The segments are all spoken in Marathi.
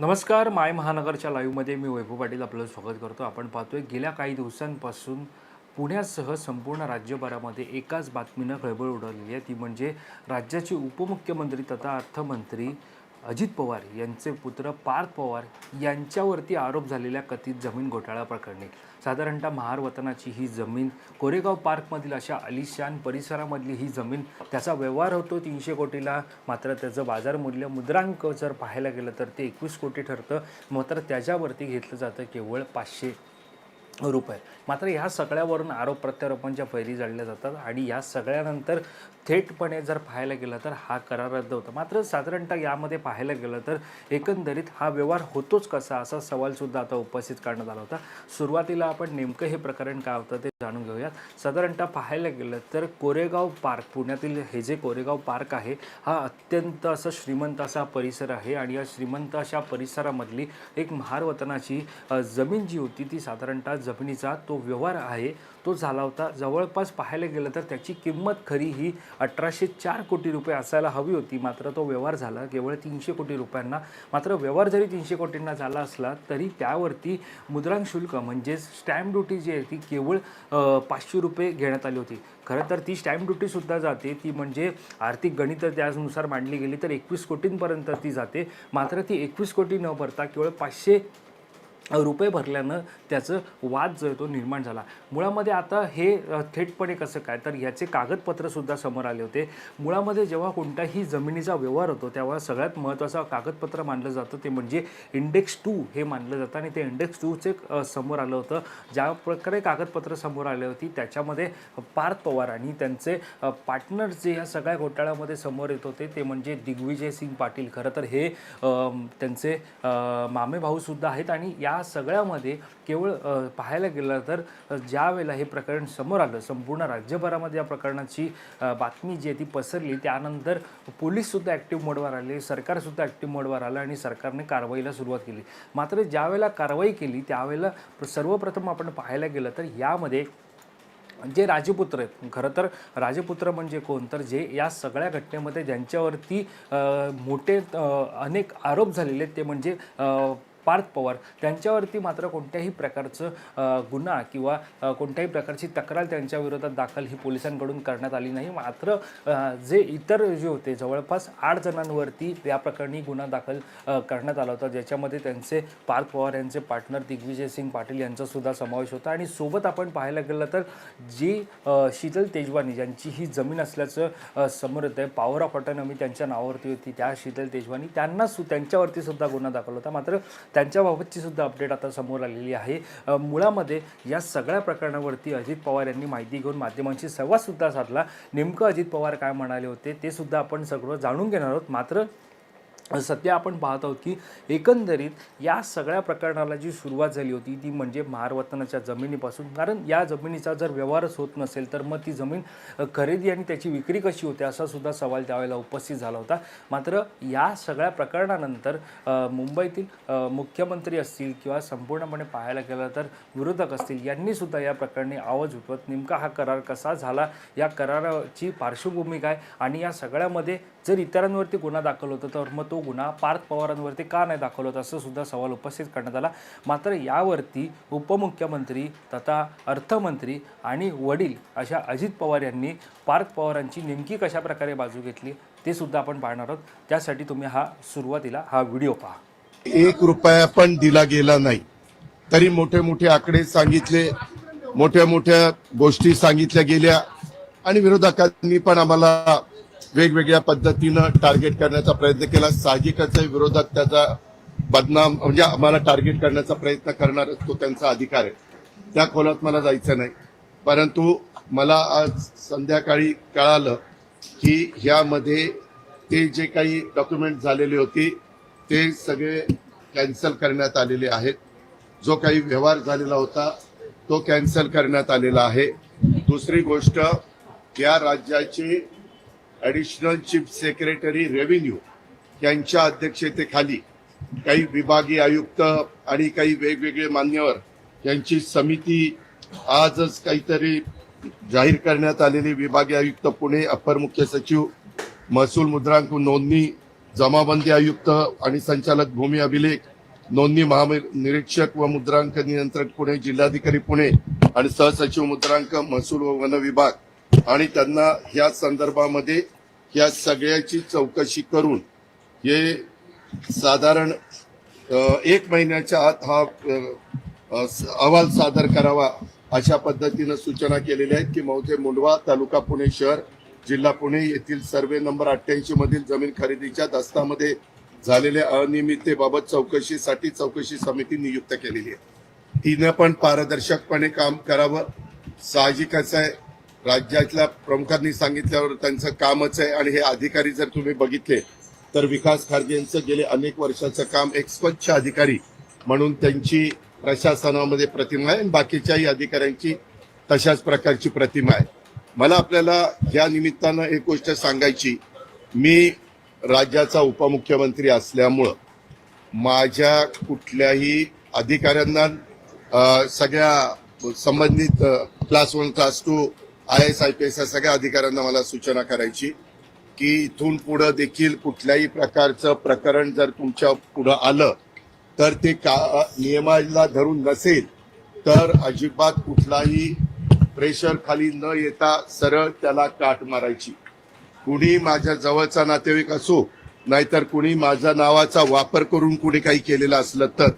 नमस्कार माय महानगरच्या लाईव्हमध्ये मी वैभव पाटील आपलं स्वागत करतो. आपण पाहतोय गेल्या काही दिवसांपासून पुण्यासह संपूर्ण राज्यभरामध्ये एकाच बातमीनं खळबळ उडवलेली आहे. ती म्हणजे राज्याचे उपमुख्यमंत्री तथा अर्थमंत्री अजित पवार यांचे पुत्र पार्थ पवार यांच्यावरती आरोप झालेल्या कथित जमीन घोटाळा प्रकरणी. साधारणतः महार वतनाची ही जमीन कोरेगाव पार्कमधील अशा अलिशान परिसरामधली ही जमीन त्याचा व्यवहार होतो तीनशे कोटीला. मात्र त्याचं बाजारमूल्य मुद्रांक जर पाहायला गेलं तर ते एकवीस कोटी ठरतं. मात्र त्याच्यावरती घेतलं जातं केवळ पाचशे रूप आहे. मात्र ह्या सगळ्यावरून आरोप प्रत्यारोपांच्या फैरी जाळल्या जातात आणि या सगळ्यानंतर थेटपणे जर पाहायला गेलं तर हा करार रद्द होता. मात्र साधारणतः यामध्ये पाहायला गेलं तर एकंदरीत हा व्यवहार होतोच कसा असा सवालसुद्धा आता उपस्थित करण्यात आला होता. सुरुवातीला आपण नेमकं हे प्रकरण काय होतं ते जाणून घेऊयात. साधारणतः पाहायला गेलं तर कोरेगाव पार्क पुण्यातील हे जे कोरेगाव पार्क आहे हा अत्यंत असा श्रीमंत असा परिसर आहे आणि या श्रीमंत अशा परिसरामधली एक महारवतनाची जमीन जी होती ती साधारणतः जमिनीचा तो व्यवहार आहे तो झाला होता. जवळपास पाहायला गेलं तर त्याची किंमत खरी ही अठराशे चार कोटी रुपये असायला हवी होती. मात्र तो व्यवहार झाला केवळ तीनशे कोटी रुपयांना. मात्र व्यवहार जरी तीनशे कोटींना झाला असला तरी त्यावरती मुद्रांक शुल्क म्हणजेच स्टॅम्प ड्युटी जी आहे ती केवळ पाचशे रुपये घेण्यात आली होती. खरं तर ती स्टॅम्प ड्युटीसुद्धा जाते. ती म्हणजे आर्थिक गणित त्यानुसार मांडली गेली तर एकवीस कोटींपर्यंत ती जाते. मात्र ती एकवीस कोटी न भरता केवळ पाचशे रुपये भरल्यानं त्याचं वाद जो आहे तो निर्माण झाला. मुळामध्ये आता हे थेटपणे कसं काय तर याचे कागदपत्रसुद्धा समोर आले होते. मुळामध्ये जेव्हा कोणत्याही जमिनीचा व्यवहार होतो तेव्हा सगळ्यात महत्त्वाचं कागदपत्र मानलं जातं ते म्हणजे इंडेक्स टू हे मानलं जातं आणि ते इंडेक्स टूचे समोर आलं होतं. ज्या प्रकारे कागदपत्र समोर आले होती त्याच्यामध्ये पार्थ पवार आणि त्यांचे पार्टनर जे या सगळ्या घोटाळ्यामध्ये समोर येत होते ते म्हणजे दिग्विजय सिंग पाटील. खरं तर हे त्यांचे मामेभाऊसुद्धा मामे भाऊसुद्धा आहेत आणि या सगळ्यामध्ये केवळ पाहायला गेलं तर ज्यावेळेला ज्या वेळेला हे प्रकरण समोर आलं संपूर्ण राज्यभरामध्ये या प्रकरणाची बातमी जी आहे ती पसरली त्यानंतर पोलीससुद्धा ॲक्टिव्ह मोडवर आले सरकारसुद्धा ॲक्टिव्ह मोडवर आलं आणि सरकारने कारवाईला सुरुवात केली. मात्र ज्यावेळेला कारवाई केली त्यावेळेला सर्वप्रथम आपण पाहायला गेलं तर यामध्ये जे राजपुत्र आहेत खरं तर राजपुत्र म्हणजे कोण? तर जे या सगळ्या घटनेमध्ये ज्यांच्यावरती मोठे अनेक आरोप झालेले आहेत ते म्हणजे पार्थ पवार त्यांच्यावरती मात्र कोणत्याही प्रकारचं गुन्हा किंवा कोणत्याही प्रकारची तक्रार त्यांच्या विरोधात दाखल ही पोलिसांकडून करण्यात आली नाही. मात्र जे इतर जे होते जवळपास आठ जणांवरती या प्रकरणी गुन्हा दाखल करण्यात आला होता. ज्याच्यामध्ये त्यांचे पार्थ पवार यांचे पार्टनर दिग्विजय सिंग पाटील यांचासुद्धा समावेश होता. आणि सोबत आपण पाहायला गेलं तर जी शीतल तेजवानी ज्यांची ही जमीन असल्याचं समोर येतं आहे पॉवर ऑफ ऑटोनॉमी त्यांच्या नावावरती होती. त्या शीतल तेजवानी त्यांना सु त्यांच्यावरती सुद्धा गुन्हा दाखल होता. मात्र त्यांच्याबाबतची सुद्धा अपडेट आता समोर आलेली आहे. मुळामध्ये या सगळ्या प्रकरणावरती अजित पवार यांनी माहिती घेऊन माध्यमांशी संवादसुद्धा साधला. नेमकं अजित पवार काय म्हणाले होते ते सुद्धा आपण सगळं जाणून घेणार आहोत. मात्र सध्या आपण पाहत आहोत की एकंदरीत या सगळ्या प्रकरणाला जी सुरुवात झाली होती ती म्हणजे महारवतनाच्या जमिनीपासून. कारण या जमिनीचा जर व्यवहारच होत नसेल तर मग ती जमीन खरेदी आणि त्याची विक्री कशी होते असा सुद्धा सवाल त्यावेळेला उपस्थित झाला होता. मात्र या सगळ्या प्रकरणानंतर मुंबईतील मुख्यमंत्री असतील किंवा संपूर्णपणे पाहायला गेलं तर विरोधक असतील यांनी सुद्धा या प्रकरणी आवाज उठवत नेमका हा करार कसा झाला या कराराची पार्श्वभूमी काय आणि या सगळ्यामध्ये जर इतरांवरती गुन्हा दाखल होता तर मग तो गुन्हा पार्थ पवारांवरती का नाही दाखल होत असं सुद्धा सवाल उपस्थित करण्यात आला. मात्र यावरती उपमुख्यमंत्री तथा अर्थमंत्री आणि वडील अशा अजित पवार यांनी पार्थ पवारांची नेमकी कशा प्रकारे बाजू घेतली ते सुद्धा आपण पाहणार आहोत. त्यासाठी तुम्ही हा सुरुवातीला हा व्हिडिओ पहा. एक रुपया पण दिला गेला नाही. तरी मोठे मोठे आकडे सांगितले मोठ्या मोठ्या गोष्टी सांगितल्या गेल्या आणि विरोधकांनी पण आम्हाला वेगवेगळ्या पद्धतीनं टार्गेट करण्याचा प्रयत्न केला. साहजिकच विरोधक त्याचा बदनाम म्हणजे आम्हाला टार्गेट करण्याचा प्रयत्न करणार तो त्यांचा अधिकार आहे. त्या खोलात मला जायचं नाही. परंतु मला आज संध्याकाळी कळालं की ह्यामध्ये ते जे काही डॉक्युमेंट झालेले होती ते सगळे कॅन्सल करण्यात आलेले आहेत. जो काही व्यवहार झालेला होता तो कॅन्सल करण्यात आलेला आहे. दुसरी गोष्ट या राज्याचे ॲडिशनल चीफ सेक्रेटरी रेव्हेन्यू यांच्या अध्यक्षतेखाली काही विभागीय आयुक्त आणि काही वेगवेगळे मान्यवर यांची समिती आजच काहीतरी जाहीर करण्यात आलेली विभागीय आयुक्त पुणे अपर मुख्य सचिव महसूल मुद्रांक नोंदणी जमाबंदी आयुक्त आणि संचालक भूमी अभिलेख नोंदणी महानिरीक्षक व मुद्रांक नियंत्रक पुणे जिल्हाधिकारी पुणे आणि सहसचिव मुद्रांक महसूल व वन विभाग. आणि त्यांना ह्या संदर्भामध्ये या सगळ्याची चौकशी करून हे साधारण एक महिन्याच्या आत हा अहवाल सादर करावा अशा पद्धतीनं सूचना केलेल्या आहेत की मौजे मुंडवा तालुका पुणे शहर जिल्हा पुणे येथील सर्वे नंबर अठ्ठ्याऐंशी मधील जमीन खरेदीच्या दस्तामध्ये झालेल्या अनियमिततेबाबत चौकशीसाठी चौकशी समिती नियुक्त केलेली आहे. तिनं पण पारदर्शकपणे काम करावं. साहजिकच आहे. राज्यातल्या प्रमुखांनी सांगितल्यावर त्यांचं कामच आहे आणि हे अधिकारी जर तुम्ही बघितले तर विकास खारगे यांचं गेले अनेक वर्षाचं काम एक स्वच्छ अधिकारी म्हणून त्यांची प्रशासनामध्ये प्रतिमा आहे आणि बाकीच्याही अधिकाऱ्यांची तशाच प्रकारची प्रतिमा आहे. मला आपल्याला या निमित्तानं एक गोष्ट सांगायची. मी राज्याचा उपमुख्यमंत्री असल्यामुळं माझ्या कुठल्याही अधिकाऱ्यांना सगळ्या संबंधित class one class two I S I P S या सगळ्या अधिकाऱ्यांना मला सूचना करायची की इथून पुढं देखील कुठल्याही प्रकारचं प्रकरण जर तुमच्या पुढं आलं तर ते का नियमाला धरून नसेल तर अजिबात कुठलाही प्रेशर खाली न येता सरळ त्याला काट मारायची. कुणी माझ्या जवळचा नातेवाईक असो नाहीतर कुणी माझ्या नावाचा वापर करून कुणी काही केलेलं असलं तर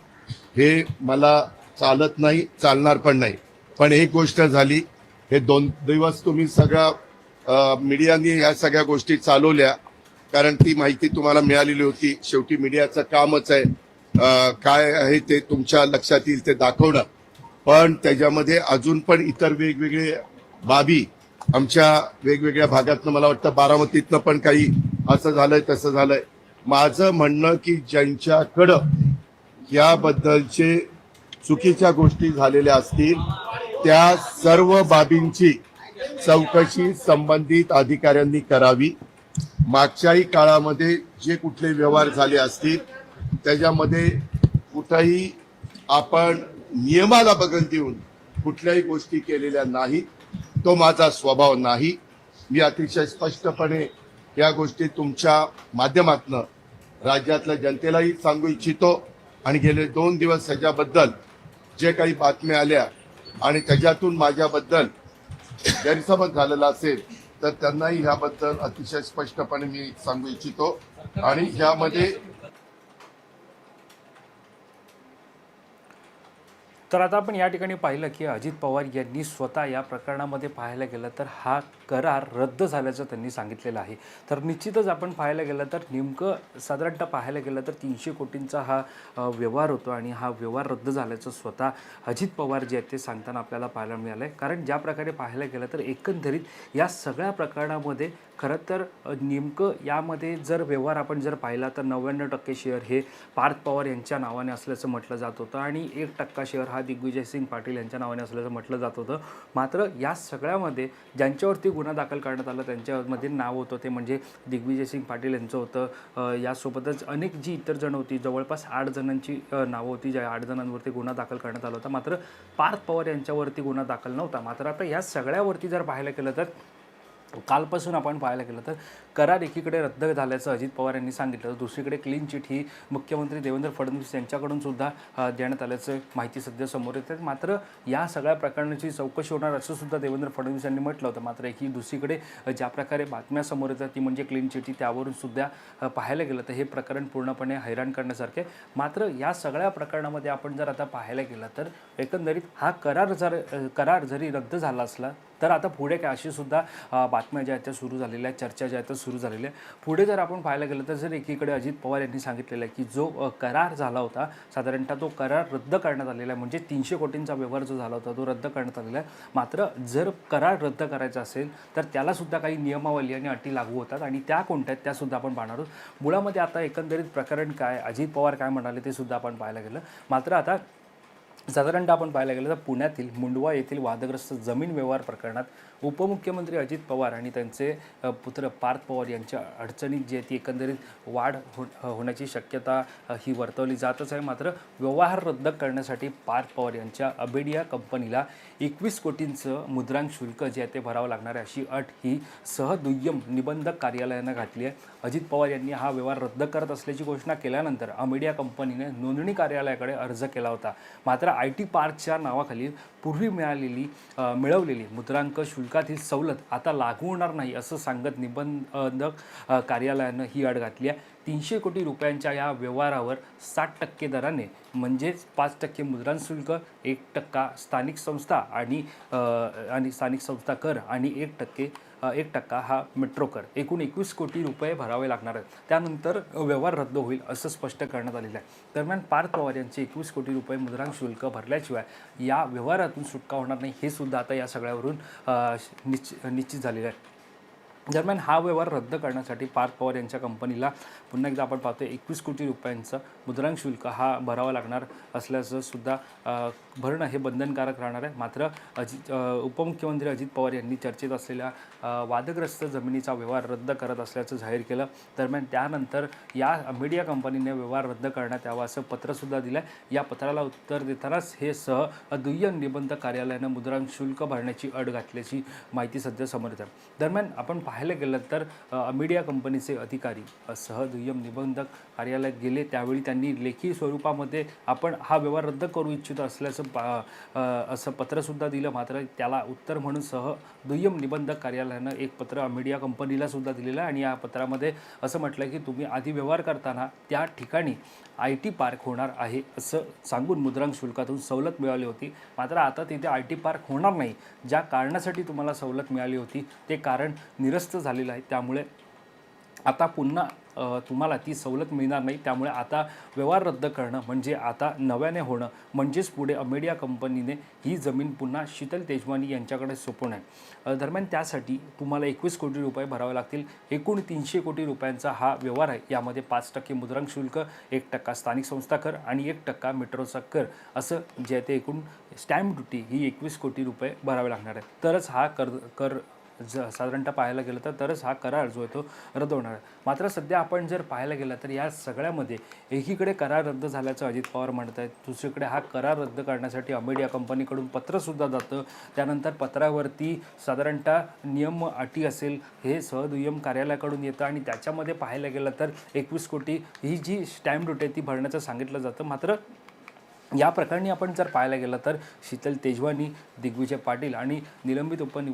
हे मला चालत नाही चालणार पण नाही. पण एक गोष्ट झाली हे दोन दिवस तुम्ही सगळ्या मीडियानी ह्या सगळ्या गोष्टी चालवल्या. कारण ती माहिती तुम्हाला मिळालेली होती. शेवटी मीडियाचं कामच आहे. काय आहे ते तुमच्या लक्षात येईल ते दाखवणं. पण त्याच्यामध्ये अजून पण इतर वेगवेगळे बाबी आमच्या वेगवेगळ्या भागातनं मला वाटतं बारामतीतनं पण काही असं झालंय तसं झालंय. माझं म्हणणं की ज्यांच्याकडं याबद्दलचे चुकीच्या गोष्टी झालेल्या असतील त्या सर्व बाबींची चौकशी संबंधित अधिकाऱ्यांनी करावी. मागच्याही काळामध्ये जे कुठले व्यवहार झाले असतील त्याच्यामध्ये कुठंही आपण नियमाला बघन देऊन कुठल्याही गोष्टी केलेल्या नाहीत. तो माझा स्वभाव नाही. मी अतिशय स्पष्टपणे या गोष्टी तुमच्या माध्यमातनं राज्यातल्या जनतेलाही सांगू इच्छितो. आणि गेले दोन दिवस ह्याच्याबद्दल जे काही बातम्या आल्या आणि त्याच्यातून माझ्याबद्दल गैरसमज झालेला असेल तर त्यांनाही ह्याबद्दल अतिशय स्पष्टपणे मी सांगू इच्छितो. आणि ह्यामध्ये तर आता आपण या ठिकाणी पाहिलं की अजित पवार यांनी स्वतः या प्रकरणामध्ये पाहायला गेलं तर हा करार रद्द झाल्याचं त्यांनी सांगितलेलं आहे. तर निश्चितच आपण पाहायला गेलं तर नेमकं साधारणतः पाहायला गेलं तर तीनशे कोटींचा हा व्यवहार होतो आणि हा व्यवहार रद्द झाल्याचं स्वतः अजित पवार जे आहेत ते सांगताना आपल्याला पाहायला मिळालं आहे कारण ज्या प्रकारे पाहायला गेलं तर एकंदरीत या सगळ्या प्रकरणामध्ये खरं तर नेमकं यामध्ये जर व्यवहार आपण जर पाहिला तर नव्याण्णव टक्के शेअर हे पार्थ पवार यांच्या नावाने असल्याचं म्हटलं जात होतं आणि एक टक्का शेअर हा दिग्विजय सिंग पाटील यांच्या नावाने असल्याचं म्हटलं जात होतं. मात्र या सगळ्यामध्ये ज्यांच्यावरती गुन्हा दाखल करण्यात आला. त्यांच्यामध्ये नाव होतं ते म्हणजे दिग्विजय सिंग पाटील यांचं होतं. यासोबतच अनेक जी इतर जण होती जवळपास आठ जणांची नावं होती ज्या आठ जणांवरती गुन्हा दाखल करण्यात आला होता. मात्र पार्थ पवार यांच्यावरती गुन्हा दाखल नव्हता. मात्र आता या सगळ्यावरती जर पाहायला गेलं तर कालपासून आपण पाहायला गेलं तर करार एकीकडे रद्द झाल्याचं अजित पवार यांनी सांगितलं. तर दुसरीकडे क्लीन चिट ही मुख्यमंत्री देवेंद्र फडणवीस यांच्याकडून सुद्धा देण्यात आल्याचं माहिती सध्या समोर येते. मात्र या सगळ्या प्रकरणाची चौकशी होणार असं सुद्धा देवेंद्र फडणवीस यांनी म्हटलं होतं. मात्र एकी दुसरीकडे ज्या प्रकारे बातम्या समोर येतात ती म्हणजे क्लीन चिटी त्यावरून सुद्धा पाहायला गेलं तर हे प्रकरण पूर्णपणे हैराण करण्यासारखे. मात्र या सगळ्या प्रकरणामध्ये आपण जर आता पाहायला गेलं तर एकंदरीत हा करार जर करार जरी रद्द झाला असला तर आता पुढे काय अशी सुद्धा बातम्या ज्या आहेत त्या सुरू झालेल्या चर्चा ज्या आहेत त्या सुरू झालेली आहे. पुढे जर आपण पाहायला गेलं तर जर एकीकडे अजित पवार यांनी सांगितलेलं आहे की जो करार झाला होता साधारणतः तो करार रद्द करण्यात आलेला आहे म्हणजे तीनशे कोटींचा व्यवहार जो झाला होता तो रद्द करण्यात आलेला आहे. मात्र जर करार रद्द करायचा असेल तर त्यालासुद्धा काही नियमावली आणि अटी लागू होतात आणि त्या कोणत्या आहेत त्यासुद्धा आपण पाहणार आहोत. मुळामध्ये आता एकंदरीत प्रकरण काय अजित पवार काय म्हणाले ते सुद्धा आपण पाहायला गेलं. मात्र आता साधारणतः आपण पाहायला गेलं तर पुण्यातील मुंडवा येथील वादग्रस्त जमीन व्यवहार प्रकरणात उपमुख्यमंत्री अजित पवार आणि त्यांचे पुत्र पार्थ पवार यांच्या अडचणीत जी आहे ती एकंदरीत वाढ हो होण्याची शक्यता ही वर्तवली जातच आहे. मात्र व्यवहार रद्द करण्यासाठी पार्थ पवार यांच्या अबेडिया कंपनीला एकवीस कोटींचं मुद्रांक शुल्क जे आहे ते भरावं लागणार आहे अशी अट ही सहदुय्यम निबंधक कार्यालयानं घातली आहे. अजित पवार यांनी हा व्यवहार रद्द करत असल्याची घोषणा केल्यानंतर अमेडिया कंपनीने नोंदणी कार्यालयाकडे अर्ज केला होता. मात्र आय टी पार्कच्या नावाखाली पूर्वी मिळालेली मिळवलेली मुद्रांक शुल्क शुल्कातील सवलत आता लागू होणार नाही असं सांगत निबंधक कार्यालयानं ही अट घातली आहे. तीनशे कोटी रुपयांच्या या व्यवहारावर साठ टक्के दराने म्हणजेच पाच टक्के मुद्रांक शुल्क एक टक्का स्थानिक संस्था आणि आणि स्थानिक संस्था कर आणि एक टक्के एक टक्का हा मेट्रो कर. एकूण एकवीस कोटी रुपये भरावे लागणार आहेत. त्यानंतर व्यवहार रद्द होईल असं स्पष्ट करण्यात आलेलं आहे. दरम्यान पार्थ पवार यांचे एकवीस कोटी रुपये मुद्रांक शुल्क भरल्याशिवाय या व्यवहारातून सुटका होणार नाही हे सुद्धा आता या सगळ्यावरून निश्चित निश्चित झालेलं आहे. दरम्यान हा व्यवहार रद्द करण्यासाठी पार्थ पवार यांच्या कंपनीला पुन्हा एकदा आपण पाहतो एकवीस कोटी रुपयांचं मुद्रांक शुल्क हा भरावा लागणार असल्याचं सुद्धा भरणं हे बंधनकारक राहणार आहे. मात्र अजित उपमुख्यमंत्री अजित पवार यांनी चर्चेत असलेल्या वादग्रस्त जमिनीचा व्यवहार रद्द करत असल्याचं जाहीर केलं. दरम्यान त्यानंतर या मीडिया कंपनीने व्यवहार रद्द करण्यात यावा असं पत्रसुद्धा दिलं आहे या पत्राला उत्तर देतानाच हे सह दुय्यम निबंध कार्यालयानं मुद्रांक शुल्क भरण्याची अट घातल्याची माहिती सध्या समोर येत आहे. दरम्यान आपण पाहायला गेलं तर मीडिया कंपनीचे अधिकारी सहदुय्यम सह दुय्यम निबंधक कार्यालयात गेले. त्यावेळी त्यांनी लेखी स्वरूपामध्ये आपण हा व्यवहार रद्द करू इच्छित असल्याचं पा असं पत्रसुद्धा दिलं. मात्र त्याला उत्तर म्हणून सह दुय्यम निबंधक कार्यालयानं एक पत्र मीडिया कंपनीला सुद्धा दिलेलं आणि या पत्रामध्ये असं म्हटलं की तुम्ही आधी व्यवहार करताना त्या ठिकाणी आय टी पार्क होणार आहे असं सांगून मुद्रांक शुल्कातून सवलत मिळाली होती. मात्र आता तिथे आय टी पार्क होणार नाही. ज्या कारणासाठी तुम्हाला सवलत मिळाली होती ते कारण निरस्त झालेलं आहे. त्यामुळे आता पुन्हा तुम्हाला ती सवलत मिळणार नाही. त्यामुळे आता व्यवहार रद्द करणं म्हणजे आता नव्याने होणं म्हणजेच पुढे अमेडिया कंपनीने ही जमीन पुन्हा शीतल तेजवानी यांच्याकडे सोपवणं आहे. दरम्यान त्यासाठी तुम्हाला एकवीस कोटी रुपये भरावे लागतील. एकूण तीनशे कोटी रुपयांचा हा व्यवहार आहे. यामध्ये पाच टक्के मुद्रांक शुल्क एक टक्का स्थानिक संस्था कर आणि एक टक्का मेट्रोचा कर. असं जे ते एकूण स्टॅम्प ड्युटी ही एकवीस कोटी रुपये भरावे लागणार आहे तरच हा कर कर ज साधारणतः पाहायला गेलं तर तरच हा करार जो आहे तो रद्द होणार आहे. मात्र सध्या आपण जर पाहायला गेलं तर या सगळ्यामध्ये एकीकडे करार रद्द झाल्याचं अजित पवार म्हणत आहेत दुसरीकडे हा करार रद्द करण्यासाठी अमेडिया कंपनीकडून पत्रसुद्धा जातं. त्यानंतर पत्रावरती साधारणतः नियम अटी असेल हे सहदुय्यम कार्यालयाकडून येतं आणि त्याच्यामध्ये पाहायला गेलं तर एकवीस कोटी ही जी स्टॅम्प ड्युटी आहे ती भरण्याचं सांगितलं जातं. मात्र या प्रकरणी आपण जर पाहायला गेलं तर शीतल तेजवानी दिग्विजय पाटील आणि निलंबित उपनि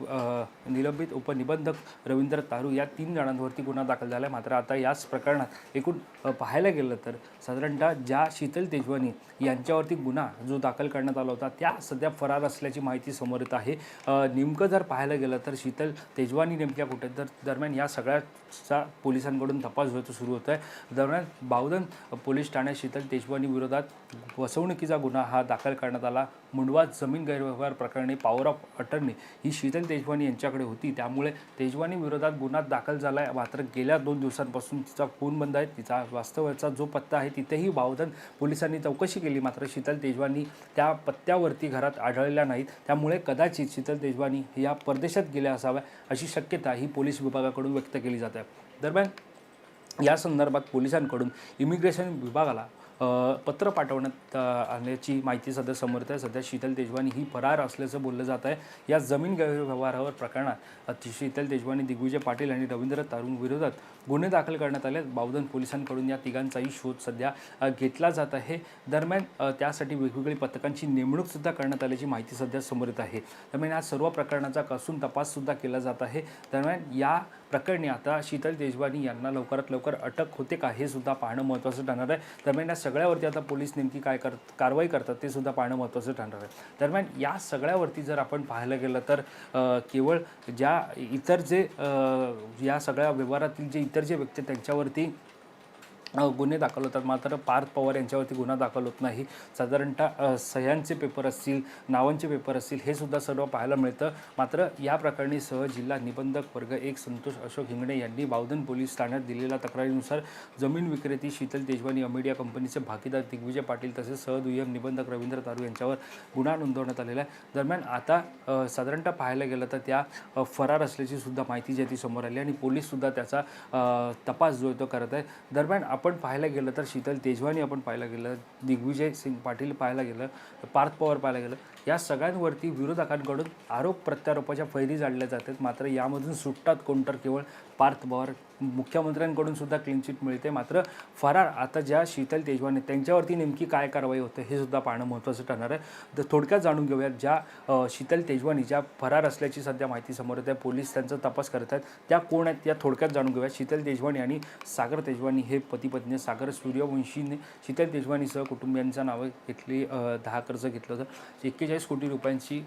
निलंबित उपनिबंधक रवींद्र तारू या तीन जणांवरती गुन्हा दाखल झाला आहे मात्र आता याच प्रकरणात एकूण पाहायला गेलं तर साधारणतः ज्या शीतल तेजवानी यांच्यावरती गुन्हा जो दाखल करण्यात आला होता त्या सध्या फरार असल्याची माहिती समोर येत आहे. नेमकं जर पाहायला गेलं तर शीतल तेजवानी नेमक्या कुठे? तर दरम्यान या सगळ्याचा पोलिसांकडून तपास जो सुरू होत आहे दरम्यान बावधन पोलीस ठाण्यात शीतल तेजवानी विरोधात फसवणुकीचा गुन्हा हा दाखल करण्यात आला. मुंडवा जमीन गैरव्यवहार प्रकरणी पॉवर ऑफ अटर्नी ही शीतल तेजवानी यांच्याकडे होती. त्यामुळे तेजवानी विरोधात गुन्हा दाखल झाला आहे मात्र गेल्या दोन दिवसांपासून तिचा फोन बंद आहे. तिचा वास्तव्याचा जो पत्ता आहे तिथेही बावधन पोलिसांनी चौकशी केली. मात्र शीतल तेजवानी त्या पत्त्यावरती घरात आढळल्या नाहीत. त्यामुळे कदाचित शीतल तेजवानी या परदेशात गेल्या असाव्या अशी शक्यता ही पोलीस विभागाकडून व्यक्त केली जात आहे. दरम्यान या संदर्भात पोलिसांकडून इमिग्रेशन विभागाला पत्र पाठवण्यात आल्याची माहिती सध्या समोर येत आहे. सध्या शीतल तेजवानी ही फरार असल्याचं बोललं जात आहे. या जमीन गैरव्यवहारावर प्रकरणात ती शीतल तेजवानी दिग्विजय पाटील आणि रवींद्र तारुण विरोधात गुन्हे दाखल करण्यात आले बावधन पोलिसांकडून या तिघांचाही शोध सध्या घेतला जात आहे. दरम्यान त्यासाठी वेगवेगळी पथकांची नेमणूकसुद्धा करण्यात आल्याची माहिती सध्या समोर येत आहे. दरम्यान या सर्व प्रकरणाचा कसून तपाससुद्धा केला जात आहे. दरम्यान या प्रकरणी आता शीतल देशवानी यांना लवकरात लवकर अटक होते का हे सुद्धा पाहणं महत्त्वाचं ठरणार आहे. दरम्यान या सगळ्यावरती आता पोलीस नेमकी काय कर कारवाई करतात ते सुद्धा पाहणं महत्त्वाचं ठरणार आहे. दरम्यान या सगळ्यावरती जर आपण पाहायला गेलं तर केवळ ज्या इतर जे या सगळ्या व्यवहारातील जे इतर जे व्यक्ती त्यांच्यावरती गुन्हे दाखल होतात. मात्र पार्थ पवार यांच्यावरती गुन्हा दाखल होत नाही. साधारणतः सह्यांचे पेपर असतील नावांचे पेपर असतील हे सुद्धा सर्व पाहायला मिळतं. मात्र या प्रकरणी सह जिल्हा निबंधक वर्ग एक संतोष अशोक हिंगणे यांनी बावधन पोलीस ठाण्यात दिलेल्या तक्रारीनुसार जमीन विक्रेती शीतल तेजवानी अमेडिया कंपनीचे भागीदार दिग्विजय पाटील तसेच सहदुय्यम निबंधक रवींद्र तारू यांच्यावर गुन्हा नोंदवण्यात आलेला आहे. दरम्यान आता साधारणतः पाहायला गेलं तर त्या फरार असल्याची सुद्धा माहिती जी आहे ती समोर आली आणि पोलीससुद्धा त्याचा तपास जो आहे तो करत आहे दरम्यान आपण आपण पाहायला गेलं तर शीतल तेजवानी आपण पाहायला गेलं दिग्विजय सिंग पाटील पाहायला गेलं पार्थ पवार पाहायला गेलं. या सगळ्यांवरती विरोधकांकडून आरोप प्रत्यारोपाच्या फैरी जाळल्या जातात. मात्र यामधून सुटतात कोण तर केवळ पार्थ पवार. मुख्यमंत्र्यांकडून सुद्धा क्लीन चिट मिळते. मात्र फरार आता ज्या शीतल तेजवाने त्यांच्यावरती नेमकी काय कारवाई होते हे सुद्धा पाहणं महत्त्वाचं ठरणार आहे. तर थोडक्यात जाणून घेऊयात ज्या शीतल तेजवानी ज्या फरार असल्याची सध्या माहिती समोर येते पोलीस त्यांचा तपास करत आहेत. त्या कोण आहेत या थोडक्यात जाणून घेऊयात. शीतल तेजवानी आणि सागर तेजवानी हे पती पत्नी सागर सूर्यवंशीने शीतल तेजवानीसह कुटुंबियांच्या नावं घेतली दहा कर्ज घेतलं होतं. एक्केचाळीस कोटी रुपयांची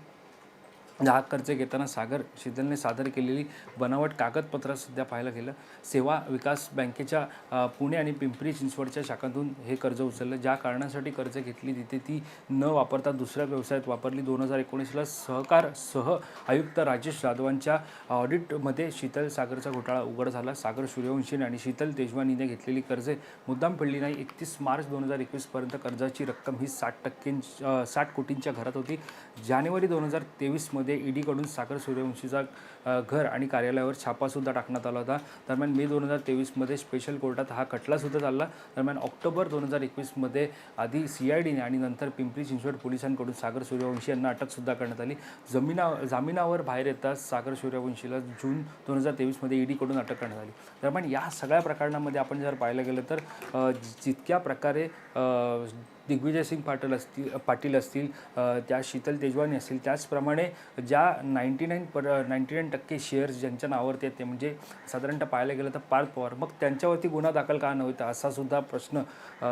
म्हणजे ग्राहक कर्ज घेताना सागर शीतलने सादर केलेली बनावट कागदपत्र सध्या पाहायला गेलं. सेवा विकास बँकेच्या पुणे आणि पिंपरी चिंचवडच्या शाखांतून हे कर्ज उचललं. ज्या कारणासाठी कर्ज घेतली तिथे ती न वापरता दुसऱ्या व्यवसायात वापरली. दोन हजार एकोणीसला सहकार सह आयुक्त राजेश जाधवांच्या ऑडिटमध्ये शीतल सागरचा घोटाळा उघड झाला. सागर सूर्यवंशीने आणि शीतल तेजवानीने घेतलेली कर्जे मुद्दाम फेडली नाही. एकतीस मार्च दोन हजार एकवीसपर्यंत कर्जाची रक्कम ही साठ टक्के साठ कोटींच्या घरात होती. जानेवारी दोन हजार तेवीसमध्ये ईडीकडून सागर सूर्यवंशीचा घर आणि कार्यालयावर छापासुद्धा टाकण्यात आला होता. दरम्यान मे दोन हजार तेवीसमध्ये स्पेशल कोर्टात हा खटलासुद्धा चालला. दरम्यान ऑक्टोबर दोन हजार एकवीसमध्ये आधी सी आय डीने आणि नंतर पिंपरी चिंचवड पोलिसांकडून सागर सूर्यवंशी यांना अटकसुद्धा करण्यात आली. जमिना जामिनावर बाहेर येताच सागर सूर्यवंशीला जून दोन हजार तेवीसमध्ये ईडीकडून अटक करण्यात आली. दरम्यान या सगळ्या प्रकरणामध्ये आपण जर पाहायला गेलं तर जितक्या प्रकारे दिग्विजय सिंग पाटील असतील पाटील असतील त्या शीतल तेजवानी असतील. त्याचप्रमाणे ज्या ninety nine per ninety nine टक्के शेअर्स ज्यांच्या नावावरती आहेत ते म्हणजे साधारणतः पाहायला गेलं तर पार्थ पवार. मग त्यांच्यावरती गुन्हा दाखल का नव्हता? असा सुद्धा प्रश्न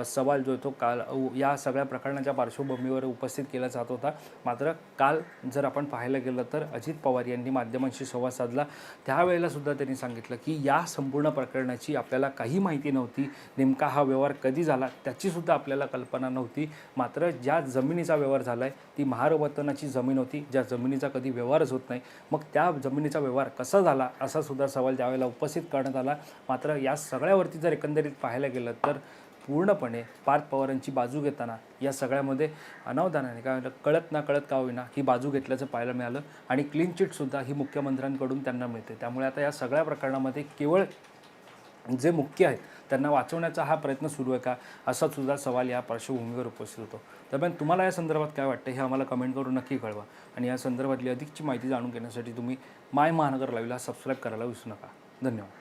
सवाल जो तो काल या सगळ्या प्रकरणाच्या पार्श्वभूमीवर उपस्थित केला जात होता. मात्र काल जर आपण पाहायला गेलं तर अजित पवार यांनी माध्यमांशी संवाद साधला. त्यावेळेला सुद्धा त्यांनी सांगितलं की या संपूर्ण प्रकरणाची आपल्याला काही माहिती नव्हती. नेमका हा व्यवहार कधी झाला? त्याची सुद्धा आपल्याला कल्पना नव्हती. होती मात्र ज्या जमिनीचा व्यवहार झाला आहे ती महारवतनाची जमीन होती. ज्या जमिनीचा कधी व्यवहारच होत नाही. मग त्या जमिनीचा व्यवहार कसा झाला असा सुद्धा सवाल त्यावेळेला उपस्थित करण्यात आला. मात्र या सगळ्यावरती जर एकंदरीत पाहायला गेलं तर पूर्णपणे पार्थ पवारांची बाजू घेताना या सगळ्यामध्ये अनावधानाने काय कळत ना कळत का होईना ही बाजू घेतल्याचं पाहायला मिळालं आणि क्लीन चिटसुद्धा ही मुख्यमंत्र्यांकडून त्यांना मिळते. त्यामुळे आता या सगळ्या प्रकरणामध्ये केवळ जे मुख्य आहेत त्यांना वाचवण्याचा हा प्रयत्न सुरू आहे का? असा सुद्धा सवाल या पार्श्वभूमीवर उपस्थित होतो. दरम्यान तुम्हाला या संदर्भात काय वाटतं हे आम्हाला कमेंट करून नक्की कळवा. आणि या संदर्भातली अधिकची माहिती जाणून घेण्यासाठी तुम्ही माय महानगर लाईव्हला सबस्क्राईब करायला विसरू नका. धन्यवाद.